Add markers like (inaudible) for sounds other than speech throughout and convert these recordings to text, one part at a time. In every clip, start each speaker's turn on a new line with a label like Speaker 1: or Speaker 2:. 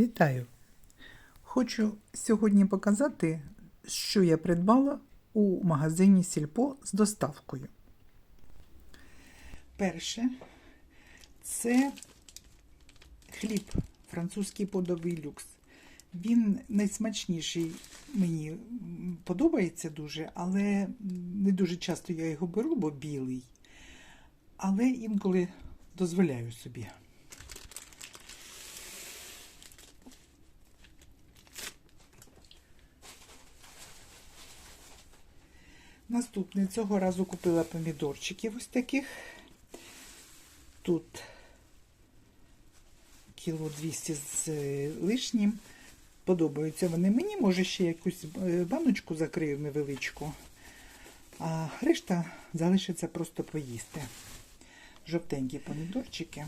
Speaker 1: Вітаю! Хочу сьогодні показати, що я придбала у магазині Сільпо з доставкою. Перше це хліб французький подовий люкс. Він найсмачніший мені подобається дуже, але не дуже часто я його беру, бо білий. Але інколи дозволяю собі. Наступне цього разу купила помідорчиків ось таких. Тут кіло 200 з лишнім. Подобаються вони мені, може ще якусь е, баночку закрию невеличку, а решта залишиться просто поїсти. Жовтенькі помідорчики.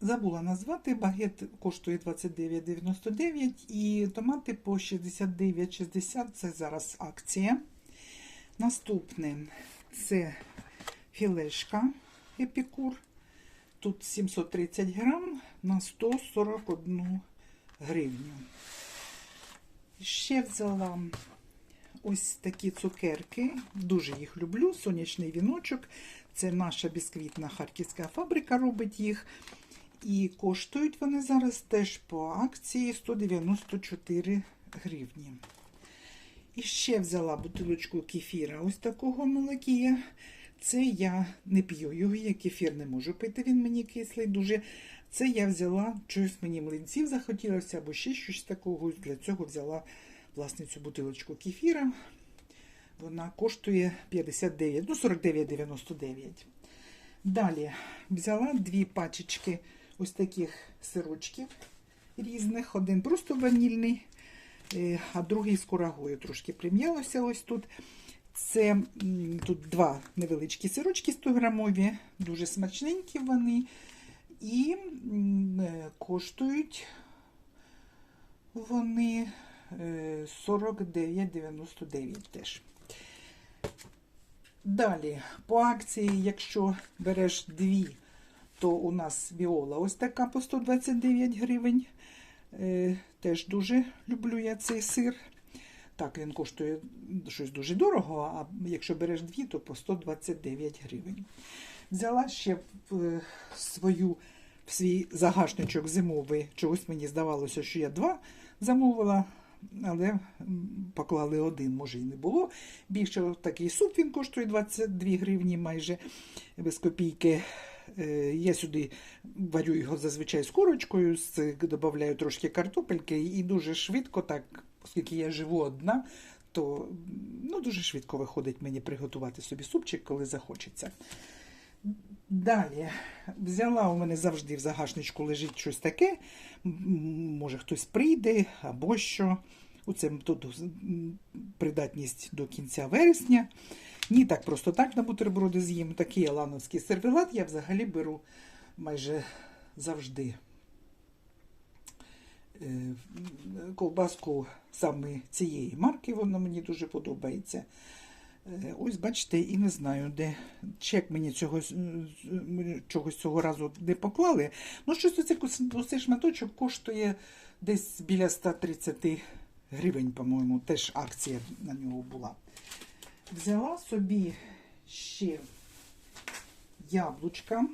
Speaker 1: Забула назвати, багет коштує 29,99 і томати по 69,60 це зараз акція. Наступне це філешка епікур. Тут 730 грам на 141 гривню. Ще взяла ось такі цукерки. Дуже їх люблю. Сонячний віночок. Це наша бісквітна харківська фабрика робить їх. І коштують вони зараз теж по акції 194 гривні. І ще взяла бутилочку кефіра ось такого молокія. Це я не п'ю його, я кефір не можу пити, він мені кислий дуже. Це я взяла, щось мені млинців захотілося, або ще щось такого. Для цього взяла власне цю бутилочку кефіра. Вона коштує 59, ну 49,99. Далі взяла дві пачечки ось таких сирочків різних. Один просто ванільний, а другий з курагою трошки прим'ялося ось тут. Це тут два невеличкі сирочки 100 грамові, дуже смачненькі вони. І е, коштують вони е, 49,99 теж. Далі, по акції, якщо береш дві, то у нас біола ось така по 129 гривень. Е, Теж дуже люблю я цей сир. Так, він коштує щось дуже дорого, а якщо береш дві, то по 129 гривень. Взяла ще в свою, в свій загашничок зимовий. Чогось мені здавалося, що я два замовила, але поклали один, може і не було. Більше такий суп він коштує 22 гривні майже без копійки. Е, Я сюди варю його зазвичай з курочкою, додаю трошки картопельки і дуже швидко, так, оскільки я живу одна, то ну, дуже швидко виходить мені приготувати собі супчик, коли захочеться. Далі взяла у мене завжди в загашничку лежить щось таке. Може хтось прийде або що. Оце тут придатність до кінця вересня. Ні, так просто так на бутерброди з'їм. Такий алановський сервелат я взагалі беру майже завжди. Е, Ковбаску саме цієї марки, вона мені дуже подобається. Е, Ось, бачите, і не знаю, де чек мені цього, чогось цього разу не поклали. Ну, щось оце, оцей шматочок коштує десь біля 130 гривень, по-моєму. Теж акція на нього була. Взяла собі ще яблучка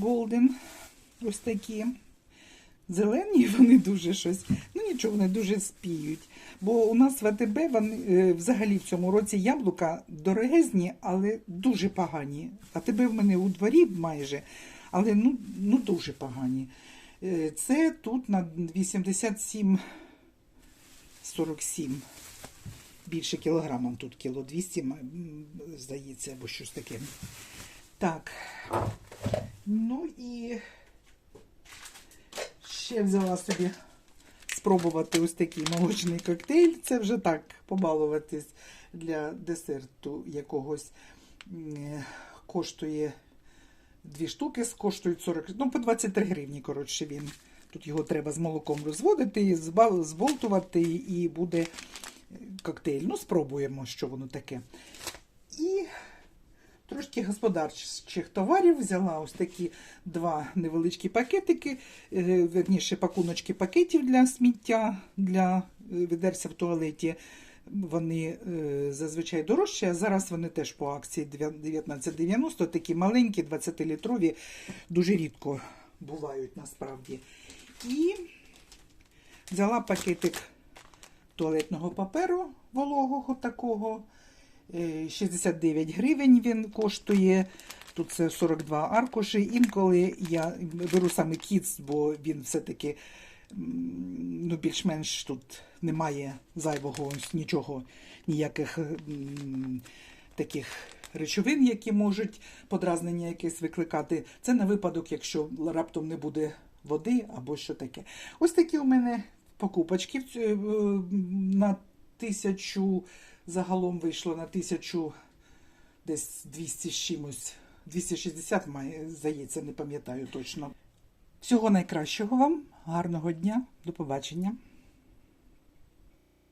Speaker 1: Golden. Ось такі. Зелені (laughs) вони дуже щось. Ну нічого, вони дуже спіють. Бо у нас в АТБ вони, е, взагалі в цьому році яблука дорогезні, але дуже погані. АТБ в мене у дворі майже, але ну, ну дуже погані. Е, Це тут на 87 47 більше кілограма, тут кіло 200, здається, або щось таке. Так. Ну і ще взяла собі спробувати ось такий молочний коктейль. Це вже так побалуватись для десерту якогось. Коштує дві штуки, коштують 40, ну по 23 гривні, коротше, він. Тут його треба з молоком розводити, зболтувати і буде е, коктейль. Ну, спробуємо, що воно таке. І Трошки господарчих товарів взяла ось такі два невеличкі пакетики, е, верніше пакуночки пакетів для сміття, для е, в туалеті. Вони е, зазвичай дорожчі, а зараз вони теж по акції 19,90, такі маленькі, 20-літрові, дуже рідко бувають насправді. І взяла пакетик туалетного паперу вологого такого. Е, 69 гривень він коштує. Тут це 42 аркуші. Інколи я беру саме кіц, бо він все-таки ну, більш-менш тут немає зайвого нічого, ніяких м, таких речовин, які можуть подразнення якесь викликати. Це на випадок, якщо раптом не буде води або що таке. Ось такі у мене покупочки в цю- е, на тисячу. Загалом вийшло на тисячу десь 200 з чимось. 260 має, здається, не пам'ятаю точно. Всього найкращого вам, гарного дня, до побачення.